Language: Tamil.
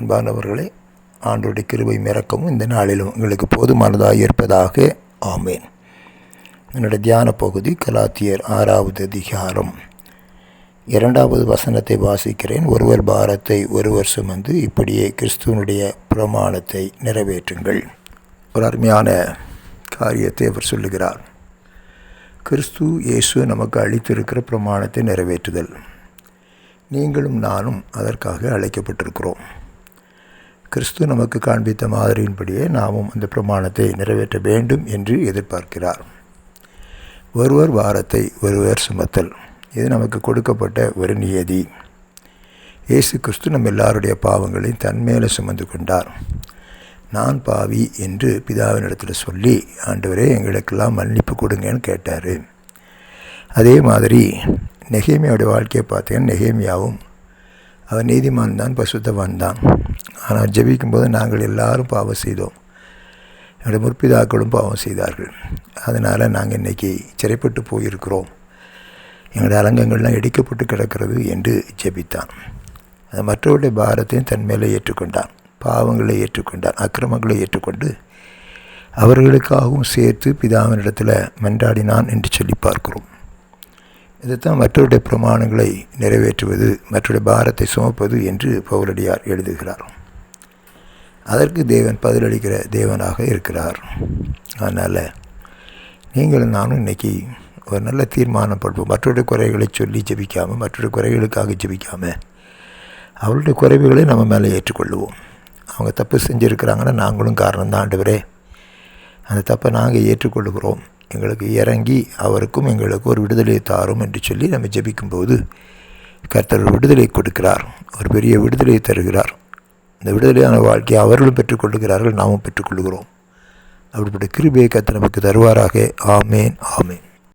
அன்பானவர்களே ஆண்டோடைய கிருபை மிறக்கவும் இந்த நாளிலும் உங்களுக்கு போதுமானதாக இருப்பதாக. ஆமேன். என்னுடைய தியான பகுதி கலாத்தியர் ஆறாவது அதிகாரம். இரண்டாவது வசனத்தை வாசிக்கிறேன். ஒருவர் பாரத்தை ஒருவர் சுமந்து இப்படியே கிறிஸ்துவனுடைய பிரமாணத்தை நிறைவேற்றுங்கள். ஒரு அருமையான காரியத்தை அவர் சொல்லுகிறார். கிறிஸ்து இயேசு நமக்கு அளித்திருக்கிற பிரமாணத்தை நிறைவேற்றுதல். நீங்களும் நானும் அதற்காக அழைக்கப்பட்டிருக்கிறோம். கிறிஸ்து நமக்கு காண்பித்த மாதிரியின்படியே நாமும் அந்த பிரமாணத்தை நிறைவேற்ற வேண்டும் என்று எதிர்பார்க்கிறார். ஒருவர் வாரத்தை ஒருவர் சுமத்தல். இது நமக்கு கொடுக்கப்பட்ட ஒரு நியதி. இயேசு கிறிஸ்து நம் எல்லாருடைய பாவங்களையும் தன்மேலே சுமந்து கொண்டார். நான் பாவி என்று பிதாவினிடத்தில் சொல்லி ஆண்டவரே எங்களுக்கெல்லாம் மன்னிப்பு கொடுங்கன்னு கேட்டார். அதே மாதிரி நெகேமியாவுடைய வாழ்க்கையை பார்த்தீங்கன்னா நெகேமியாவும் அவர் நீதிமான் தான் பசுத்தவான் தான் ஆனால் ஜெபிக்கும்போது நாங்கள் எல்லாரும் பாவம் செய்தோம். என்னுடைய முற்பிதாக்களும் பாவம் செய்தார்கள். அதனால் நாங்கள் இன்றைக்கி சிறைப்பட்டு போயிருக்கிறோம். எங்களுடைய அலங்கங்கள்லாம் இடிக்கப்பட்டு கிடக்கிறது என்று ஜெபித்தான். அது மற்றவருடைய பாரத்தையும் தன் மேலே ஏற்றுக்கொண்டான். பாவங்களை ஏற்றுக்கொண்டான். அக்கிரமங்களை ஏற்றுக்கொண்டு அவர்களுக்காகவும் சேர்த்து பிதாவினிடத்தில் மன்றாடினான் என்று சொல்லி பார்க்கிறோம். இதுதான் மற்றவருடைய பிரமாணங்களை நிறைவேற்றுவது மற்றவருடைய பாரத்தை சுமப்பது என்று பவுலடியார் எழுதுகிறார். அதற்கு தேவன் பதிலளிக்கிற தேவனாக இருக்கிறார். அதனால் நீங்களும் நானும் இன்றைக்கி ஒரு நல்ல தீர்மானம் படுவோம். மற்றவருடைய குறைகளை சொல்லி ஜெபிக்காமல் மற்றொரு குறைகளுக்காக ஜபிக்காமல் அவருடைய குறைவுகளை நம்ம மேலே ஏற்றுக்கொள்ளுவோம். அவங்க தப்பு செஞ்சுருக்கிறாங்கன்னா நாங்களும் காரணம் தான் ஆண்டவரே. அந்த தப்பை நாங்கள் ஏற்றுக்கொள்கிறோம் எங்களுக்கு இறங்கி அவருக்கும் எங்களுக்கு ஒரு விடுதலையை தாரும் என்று சொல்லி நம்ம ஜெபிக்கும்போது கர்த்தர் ஒரு விடுதலை கொடுக்கிறார். ஒரு பெரிய விடுதலையை தருகிறார். இந்த விடுதலையான வாழ்க்கையை அவர்களும் பெற்றுக்கொள்கிறார்கள் நாமும் பெற்றுக்கொள்கிறோம் அப்படிப்பட்ட கிருபியை கர்த்தர் நமக்கு தருவாராக. ஆமேன் ஆமேன்.